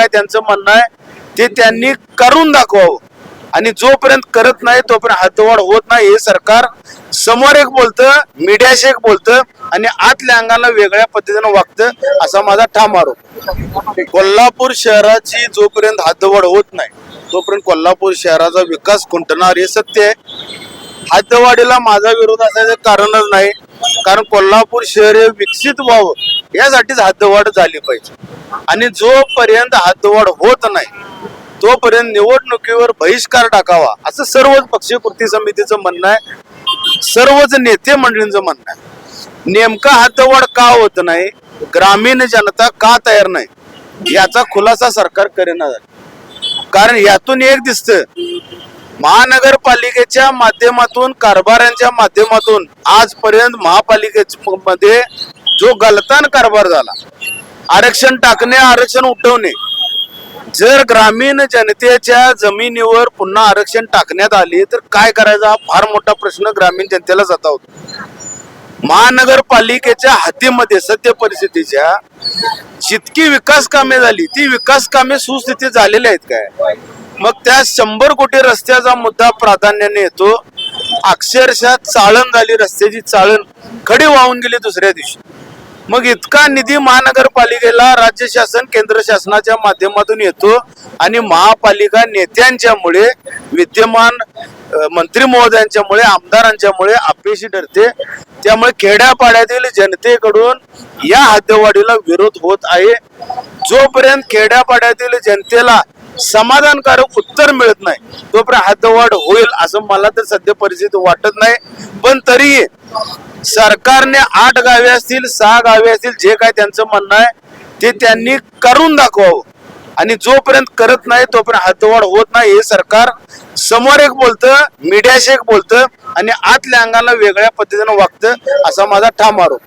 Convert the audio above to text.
काय त्यांचं म्हणणं आहे ते त्यांनी करून दाखवावं. आणि जोपर्यंत करत नाही तोपर्यंत हातवाढ होत नाही. हे सरकार समोर एक बोलतं मीडियाशी एक बोलतं आणि आतल्या अंगाला वेगळ्या पद्धतीनं वागतं असा माझा ठाम आरोप. कोल्हापूर शहराची जोपर्यंत हातवाढ होत नाही तोपर्यंत कोल्हापूर शहराचा विकास खुंटणार हे सत्य आहे. हातवाढीला माझा विरोध असायचं कारणच नाही. कारण कोल्हापूर शहर हे विकसित व्हावं. यासाठीच हद्दवाढ झाली पाहिजे. आणि जोपर्यंत हद्दवाढ होत नाही तोपर्यंत निवडणुकीवर बहिष्कार टाकावा असं सर्वच पक्षीय कृती समितीचं म्हणणं आहे. सर्वच नेते मंडळींचं म्हणणं आहे. नेमका हद्दवाढ का होत नाही? ग्रामीण जनता का तयार नाही? याचा खुलासा सरकार करेना कारण यातून एक दिसतं महानगरपालिकेच्या माध्यमातून कारभारांच्या माध्यमातून आजपर्यंत महापालिकेमध्ये जो गलतान कारभार झाला आरक्षण टाकणे आरक्षण उठवणे जर ग्रामीण जनतेच्या जमिनीवर पुन्हा आरक्षण टाकण्यात आले तर काय करायचा? हा फार मोठा प्रश्न ग्रामीण जनतेला जाता होतो. महानगरपालिकेच्या हातीमध्ये सद्य परिस्थितीच्या जितकी विकास कामे झाली ती विकास कामे सुस्थितीत झालेली आहेत काय? मग त्या शंभर कोटी रस्त्याचा मुद्दा प्राधान्याने येतो. अक्षरशः चाळण झाली रस्त्याची चाळण खडी वाहून गेली दुसऱ्या दिवशी. मग इतका निधी महानगरपालिकेला राज्य शासन केंद्र शासनाच्या माध्यमातून येतो आणि महापालिका नेत्यांच्यामुळे विद्यमान मंत्री महोदयांच्यामुळे आमदारांच्यामुळे अपयशी ठरते. त्यामुळे खेड्यापाड्यातील जनतेकडून या हद्दवाढीला विरोध होत आहे. जोपर्यंत खेड्यापाड्यातील जनतेला समाधानकारक उत्तर मिळत नाही तोपर्यंत हद्दवाढ होईल असं मला तर सध्या परिस्थिती वाटत नाही. पण तरीही सरकारने आठ गावे असतील सहा गावे असतील जे काय त्यांचं म्हणणं आहे ते त्यांनी करून दाखवावं. आणि जोपर्यंत करत नाही तोपर्यंत हातवाड होत नाही हे सरकार समोर एक बोलतं मीडियाशी एक बोलतं आणि आतल्या अंगाला वेगळ्या पद्धतीनं वागतं असा माझा ठाम आरोप.